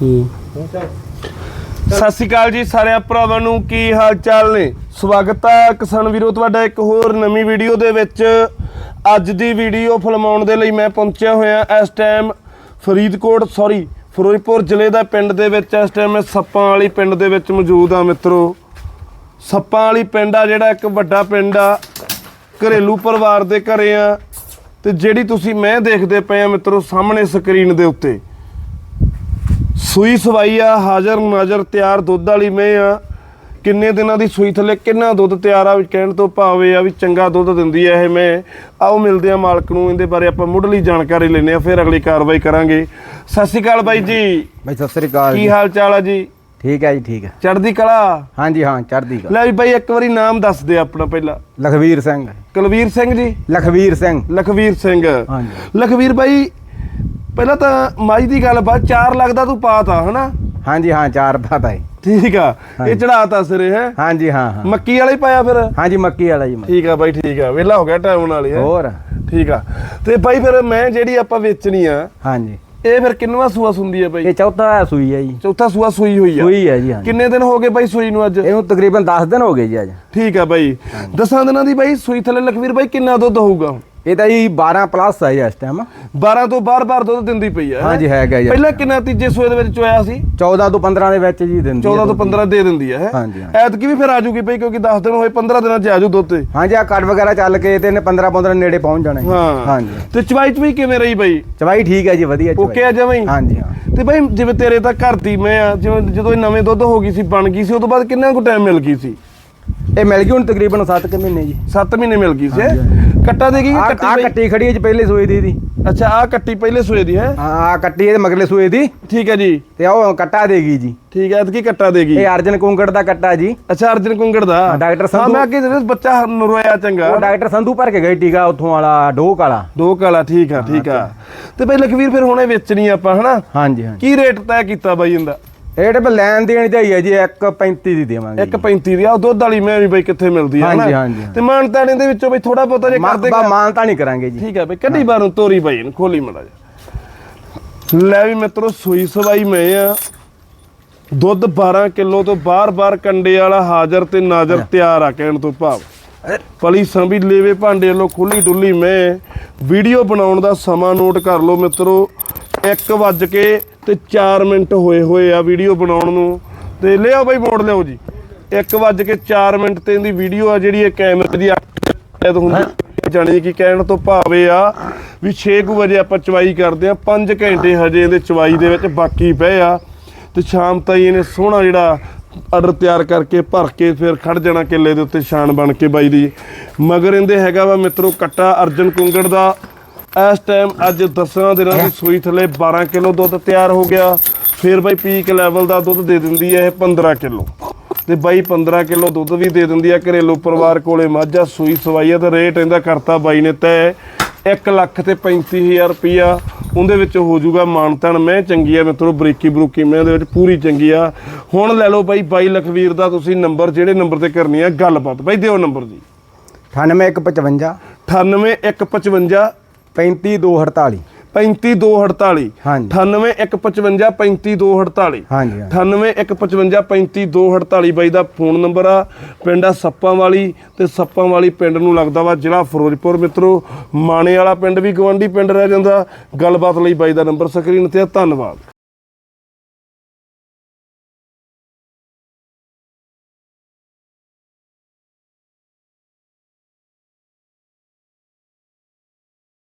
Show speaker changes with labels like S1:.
S1: ਸਤਿ ਸ਼੍ਰੀ ਅਕਾਲ ਜੀ ਸਾਰਿਆਂ ਭਰਾਵਾਂ ਨੂੰ, ਕੀ ਹਾਲ ਚਾਲ ਨੇ? ਸਵਾਗਤ ਹੈ ਕਿਸਾਨ ਵੀਰੋ, ਤੁਹਾਡਾ ਇੱਕ ਹੋਰ ਨਵੀਂ ਵੀਡੀਓ ਦੇ ਵਿੱਚ। ਅੱਜ ਦੀ ਵੀਡੀਓ ਫਿਲਮਾਉਣ ਦੇ ਲਈ ਮੈਂ ਪਹੁੰਚਿਆ ਹੋਇਆ ਇਸ ਟਾਈਮ ਫਰੀਦਕੋਟ ਸੌਰੀ ਫਿਰੋਜ਼ਪੁਰ ਜ਼ਿਲ੍ਹੇ ਦਾ ਪਿੰਡ ਦੇ ਵਿੱਚ। ਇਸ ਟਾਈਮ ਮੈਂ ਸੱਪਾਂ ਵਾਲੀ ਪਿੰਡ ਦੇ ਵਿੱਚ ਮੌਜੂਦ ਆ ਮਿੱਤਰੋ। ਸੱਪਾਂ ਵਾਲੀ ਪਿੰਡ ਆ, ਜਿਹੜਾ ਇੱਕ ਵੱਡਾ ਪਿੰਡ ਆ। ਘਰੇਲੂ ਪਰਿਵਾਰ ਦੇ ਘਰੇ ਆ। ਤੇ ਜਿਹੜੀ ਤੁਸੀਂ ਮੈਂ ਦੇਖਦੇ ਪਏ ਆ ਮਿੱਤਰੋ, ਸਾਹਮਣੇ ਸਕਰੀਨ ਦੇ ਉੱਤੇ। ਸੂਈ ਸਵਾਈ ਆ ਹਾਜ਼ਰ ਨਾਜ਼ਰ ਤਿਆਰ ਦੁੱਧ ਵਾਲੀ ਮੈਂ ਆ। ਕਿੰਨੇ ਦਿਨਾਂ ਦੀ ਸੂਈ ਥੱਲੇ ਕਿੰਨਾ ਦੁੱਧ ਤਿਆਰ ਆ ਵੀ ਕਹਿਣ ਤੋਂ ਭਾਵੇਂ ਆ ਵੀ ਚੰਗਾ ਦੁੱਧ ਦਿੰਦੀ ਆ ਇਹ ਮੈਂ। ਆਓ ਮਿਲਦੇ ਆ ਮਾਲਕ ਨੂੰ ਇਹਦੇ ਬਾਰੇ ਆਪਾਂ ਮੁੱਢਲੀ ਜਾਣਕਾਰੀ ਲੈਨੇ ਆ ਫਿਰ ਅਗਲੀ ਕਾਰਵਾਈ ਕਰਾਂਗੇ। ਸਤਿ ਸ਼੍ਰੀ ਅਕਾਲ ਬਾਈ ਜੀ।
S2: ਬਾਈ ਸਤਿ ਸ੍ਰੀ ਅਕਾਲ
S1: ਕੀ ਹਾਲ ਚਾਲ ਆ ਜੀ?
S2: ਠੀਕ ਹੈ ਜੀ ਠੀਕ ਹੈ
S1: ਚੜ੍ਹਦੀ ਕਲਾ?
S2: ਹਾਂਜੀ ਹਾਂ ਚੜ੍ਹਦੀ ਕਲਾ।
S1: ਲੈ ਵੀ ਬਾਈ ਇੱਕ ਵਾਰੀ ਨਾਮ ਦੱਸ ਦੇ ਆਪਣਾ ਪਹਿਲਾਂ।
S2: ਲਖਵੀਰ ਸਿੰਘ।
S1: ਕੁਲਵੀਰ ਸਿੰਘ ਜੀ?
S2: ਲਖਵੀਰ ਸਿੰਘ।
S1: ਲਖਵੀਰ ਸਿੰਘ।
S2: ਹਾਂਜੀ।
S1: ਲਖਵੀਰ ਬਾਈ ਪਹਿਲਾਂ ਤਾਂ ਮਾਈ ਦੀ ਗੱਲ ਬਾਅਦ ਚਾਰ ਲੱਗਦਾ ਤੂੰ ਪਾਤਾ ਹਨਾ?
S2: ਹਾਂਜੀ ਹਾਂ ਚਾਰ ਪਤਾ ਹੈ
S1: ਠੀਕ ਆ ਇਹ। ਚੜਾਤਾ ਸਿਰੇ ਹੈ?
S2: ਹਾਂਜੀ ਹਾਂ ਹਾਂ।
S1: ਮੱਕੀ ਵਾਲਾ ਹੀ ਪਾਇਆ ਫਿਰ?
S2: ਹਾਂਜੀ ਮੱਕੀ ਵਾਲਾ ਜੀ ਮੈਂ।
S1: ਠੀਕ ਆ ਬਾਈ ਠੀਕ ਆ। ਵੇਲਾ ਹੋ ਗਿਆ ਟਾਈਮ ਨਾਲ ਹੀ ਹੈਂ?
S2: ਹੋਰ?
S1: ਠੀਕ ਆ। ਤੇ ਬਾਈ ਫਿਰ ਮੈਂ ਜਿਹੜੀ ਆਪਾਂ ਵੇਚਣੀ ਆ
S2: ਹਾਂਜੀ।
S1: ਇਹ ਫਿਰ ਕਿੰਨਵਾ ਸੂਆ ਸੁੰਦੀ ਆ ਬਾਈ?
S2: ਇਹ ਚੌਥਾ ਸੂਈ ਹੈ ਜੀ।
S1: ਚੌਥਾ ਸੂਆ ਸੂਈ ਹੋਈ ਆ?
S2: ਸੂਈ ਹੈ ਜੀ ਹਾਂਜੀ।
S1: ਕਿੰਨੇ ਦਿਨ ਹੋ ਗਏ ਬਾਈ ਸੂਈ ਨੂੰ ਅੱਜ?
S2: ਇਹਨੂੰ ਤਕਰੀਬਨ 10 ਦਿਨ ਹੋ ਗਏ ਜੀ ਅੱਜ।
S1: ਠੀਕ ਆ ਬਾਈ। ਦਸਾਂ ਦਿਨਾਂ ਦੀ ਬਾਈ ਸੂਈ ਥੱਲੇ ਲਖਵੀਰ ਬਾਈ ਕਿੰਨਾ ਦੁੱਧ ਹੋਊਗਾ?
S2: ਇਹ ਤਾਂ ਜੀ 12 ਪਲੱਸ ਜੀ ਇਸ ਟਾਈਮ
S1: 12 ਤੋਂ ਬਾਰ-ਬਾਰ ਦੁੱਧ ਦਿੰਦੀ ਪਈ ਆ
S2: ਹਾਂਜੀ ਹੈਗਾ ਜੀ।
S1: ਪਹਿਲਾਂ ਕਿੰਨਾ ਤੀਜੇ ਸੂਏ ਦੇ ਵਿੱਚ ਚੋਇਆ ਸੀ?
S2: 14 ਤੋਂ 15 ਦੇ ਵਿੱਚ ਜੀ ਦਿੰਦੀ
S1: 14
S2: ਹੈ
S1: ਤੋਂ
S2: ਦੁੱਧ।
S1: 15 ਦੇ ਦਿੰਦੀ ਹੈ?
S2: ਹਾਂਜੀ।
S1: ਐਤਕੀ ਵੀ ਫਿਰ ਆਜੂਗੀ ਬਈ ਕਿਉਂਕਿ 10 ਦਿਨ ਹੋਏ 15 ਦਿਨਾਂ ਚ ਆਜੂ ਦੁੱਧ ਤੇ।
S2: ਹਾਂਜੀ ਆ ਕੱਟ ਵਗੈਰਾ ਚੱਲ ਕੇ ਤੇ ਇਹਨੇ 15 15 ਨੇੜੇ ਪਹੁੰਚ ਜਾਣਾ। ਜੀ।
S1: ਹਾਂ।
S2: ਹਾਂਜੀ।
S1: ਤੇ ਚਵਾਈ ਚਵਾਈ ਕਿਵੇਂ ਰਹੀ ਬਈ?
S2: ਚਵਾਈ ਠੀਕ ਹੈ ਜੀ ਵਧੀਆ ਚਵਾਈ।
S1: ਓਕੇ ਆ ਜਮਾਂ ਹੀ?
S2: ਹਾਂਜੀ ਹਾਂ।
S1: ਤੇ ਬਈ ਜਿਵੇਂ ਤੇਰੇ ਤਾਂ ਘਰ ਦੀ ਮੈਂ ਆ ਜਿਵੇਂ ਜਦੋਂ ਇਹ ਨਵੇਂ ਦੁੱਧ ਹੋ ਗਈ ਸੀ ਬਣ ਗਈ ਸੀ ਉਸ ਤੋਂ ਬਾਅਦ ਕਿੰਨਾ ਕੁ ਟਾਈਮ ਮਿਲ ਗਈ ਸੀ?
S2: ਇਹ ਮਿਲ ਗਈ ਹੁਣ ਤਕਰੀਬਨ 7 ਕੁ ਮਹੀਨੇ ਜੀ।
S1: 7 ਮਹੀਨੇ ਮਿਲ ਗਈ ਸੀ। ਕੱਟਾ ਦੇ ਗਈ ਕਿ
S2: ਆ
S1: ਕੱਟੀ
S2: ਖੜੀ ਹੈ ਜੀ ਪਹਿਲੇ ਸੂਏ ਦੀ ਦੀ
S1: ਅੱਛਾ ਆ ਕੱਟੀ ਪਹਿਲੇ ਸੂਏ ਦੀ ਹੈ?
S2: ਹਾਂ ਕੱਟੀ ਇਹਦੇ ਮਗਲੇ ਸੂਏ ਦੀ।
S1: ਠੀਕ ਹੈ ਜੀ।
S2: ਤੇ ਉਹ ਕੱਟਾ ਦੇਗੀ ਜੀ।
S1: ਠੀਕ ਹੈ ਐਤਕੀ ਕੱਟਾ ਦੇਗੀ
S2: ਇਹ ਅਰਜਨ ਕੁੰਗੜ ਦਾ ਕੱਟਾ ਜੀ।
S1: ਅੱਛਾ ਅਰਜਨ ਕੁੰਗੜ ਦਾ।
S2: ਹਾਂ, ਡਾਕਟਰ
S1: ਹਾਂ
S2: ਸੰਧੂ-
S1: ਮੈਂ ਅੱਗੇ ਜਿਹੜੇ ਬੱਚਾ ਨਰੋਇਆ ਚੰਗਾ।
S2: ਉਹ ਡਾਕਟਰ ਸੰਧੂ ਭਰ ਕੇ ਗਏ ਟੀਕਾ ਉੱਥੋਂ ਵਾਲਾ ਡੋਕ ਵਾਲਾ।
S1: ਦੋ ਕਾਲਾ ਠੀਕ ਆ ਠੀਕ ਆ। ਤੇ ਬਈ ਲਖਵੀਰ ਫਿਰ ਹੁਣੇ ਵੇਚਣੀ ਆਪਾਂ ਹਨਾ?
S2: ਹਾਂਜੀ ਹਾਂਜੀ।
S1: ਕੀ ਰੇਟ ਤੈਅ ਕੀਤਾ ਬਾਈ ਇਹਦਾ?
S2: ਇਹ ਤੇ ਲੈਣ ਦੇਣ ਚਾਹੀਏ ਜੀ 1.35 ਦੀ ਦੇਵਾਂਗੇ
S1: 1.35 ਦੀ ਆ ਉਹ ਦੁੱਧ ਵਾਲੀ ਮੈਂ ਵੀ ਬਈ ਕਿੱਥੇ ਮਿਲਦੀ ਆ
S2: ਹਾਂਜੀ? ਹਾਂਜੀ, ਹਾਂਜੀ।
S1: ਤੇ ਮਾਨਤਾਣੇ ਦੇ ਵਿੱਚੋਂ ਬਈ ਥੋੜਾ ਬਹੁਤਾ ਜੇ ਕਰ
S2: ਬਾ
S1: ਦੇਗਾ
S2: ਮਾਨ ਤਾਂ ਨਹੀਂ ਕਰਾਂਗੇ ਜੀ।
S1: ਠੀਕ ਆ ਬਈ ਕੱਢੀ ਬਾਹਰੋਂ ਤੋਰੀ ਬਾਈ ਇਹਨੂੰ ਖੋਲੀ ਮੜਾ ਜਾ ਲੈ ਵੀ ਮਿੱਤਰੋ ਸੂਈ ਸਵਾਈ ਮੈਂ ਆ। ਦੁੱਧ 12 ਕਿਲੋ ਤੋਂ ਬਾਰ-ਬਾਰ ਕੰਡੇ ਵਾਲਾ ਹਾਜ਼ਰ ਤੇ ਨਾਜ਼ਰ ਤਿਆਰ ਆ ਕਹਿਣ ਤੋਂ ਭਾਵ। ਪਲੀ ਸੰਭੀ ਲੇਵੇ ਭਾਂਡੇ ਵੱਲੋਂ ਖੁੱਲੀ ਡੁੱਲੀ ਮੈਂ। ਵੀਡੀਓ ਬਣਾਉਣ ਦਾ ਸਮਾਂ ਨੋਟ ਕਰ ਲਓ ਮਿੱਤਰੋ 1 ਵੱਜ ਕੇ ਤੇ 4 ਮਿੰਟ ਹੋਏ ਹੋਏ ਆ ਵੀਡੀਓ ਬਣਾਉਣ ਨੂੰ। ਤੇ ਲਿਆਓ ਬਾਈ ਮੋੜ ਲਿਆਓ ਜੀ। 1 ਵੱਜ ਕੇ 4 ਮਿੰਟ ਤੇ ਇਹਦੀ ਵੀਡੀਓ ਆ ਜਿਹੜੀ ਇਹ ਕੈਮਰੇ ਦੀ ਅੱਖ ਹੁੰਦੀ ਜਾਣੀ ਕਿ ਕਹਿਣ ਤੋਂ ਭਾਵੇਂ ਆ ਵੀ 6 ਕੁ ਵਜੇ ਆਪਾਂ ਚਵਾਈ ਕਰਦੇ ਆ 5 ਘੰਟੇ ਹਜੇ ਇਹਦੇ ਚਵਾਈ ਦੇ ਵਿੱਚ ਬਾਕੀ ਪਏ ਆ। ਤੇ ਸ਼ਾਮ ਤਾਈ ਇਹਨੇ ਸੋਹਣਾ ਜਿਹੜਾ ਆਰਡਰ ਤਿਆਰ ਕਰਕੇ ਭਰ ਕੇ ਫਿਰ ਖੜ ਜਾਣਾ ਕਿੱਲੇ ਦੇ ਉੱਤੇ ਸ਼ਾਨ ਬਣ ਕੇ ਬਾਈ ਦੀ। ਮਗਰ ਇਹਦੇ ਹੈਗਾ ਵਾ ਮਿੱਤਰੋ ਕੱਟਾ ਅਰਜਨ ਕੁੰਗੜ ਦਾ। ਇਸ ਟਾਈਮ ਅੱਜ 10 ਦਿਨਾਂ ਦੀ ਸੂਈ ਥੱਲੇ 12 ਕਿਲੋ ਦੁੱਧ ਤਿਆਰ ਹੋ ਗਿਆ। ਫਿਰ ਬਾਈ ਪੀਕ ਲੈਵਲ ਦਾ ਦੁੱਧ ਦੇ ਦਿੰਦੀ ਹੈ ਇਹ 15 ਕਿਲੋ। ਤੇ ਬਾਈ 15 ਕਿਲੋ ਦੁੱਧ ਵੀ ਦੇ ਦਿੰਦੀ ਆ ਘਰੇਲੂ ਪਰਿਵਾਰ ਕੋਲੇ। ਮਾਝਾ ਸੂਈ ਸਵਾਈ ਆ ਤੇ ਰੇਟ ਇਹਦਾ ਕਰਤਾ ਬਾਈ ਨੇ ਤੈ 1 ਲੱਖ ਤੇ 35000 ਰੁਪਿਆ ਉਹਦੇ ਵਿੱਚ ਹੋ ਜਾਊਗਾ ਮਾਨਤਨ ਮੈਂ ਚੰਗੀ ਆ ਮਿੱਤਰੋ ਬਰੀਕੀ ਬਰੂਕੀ ਮੈਂ ਦੇ ਵਿੱਚ ਪੂਰੀ ਚੰਗੀ ਆ। ਹੁਣ ਲੈ ਲਓ ਬਾਈ ਬਾਈ ਲਖਵੀਰ ਦਾ ਤੁਸੀਂ ਨੰਬਰ ਜਿਹੜੇ ਨੰਬਰ ਤੇ ਕਰਨੀ ਆ ਗੱਲਬਾਤ। ਬਾਈ ਦਿਓ ਨੰਬਰ ਜੀ।
S2: 98155
S1: 98155
S2: 35248
S1: 35248
S2: ਹਾਂਜੀ।
S1: 98155 35248
S2: ਹਾਂਜੀ ਹਾਂ
S1: 9815535248 ਬਾਈ ਦਾ ਫੋਨ ਨੰਬਰ ਆ। ਪਿੰਡ ਆ ਸੱਪਾਂ ਵਾਲੀ ਤੇ ਸੱਪਾਂ ਵਾਲੀ ਪਿੰਡ ਨੂੰ ਲੱਗਦਾ ਵਾ ਜ਼ਿਲ੍ਹਾ ਫਿਰੋਜ਼ਪੁਰ ਮਿੱਤਰੋ। ਮਾਣੇ ਵਾਲਾ ਪਿੰਡ ਵੀ ਗਵਾਂਢੀ ਪਿੰਡ ਰਹਿ ਜਾਂਦਾ। ਗੱਲਬਾਤ ਲਈ ਬਾਈ ਦਾ ਨੰਬਰ ਸਕਰੀਨ ਤੇ ਆ। ਧੰਨਵਾਦ।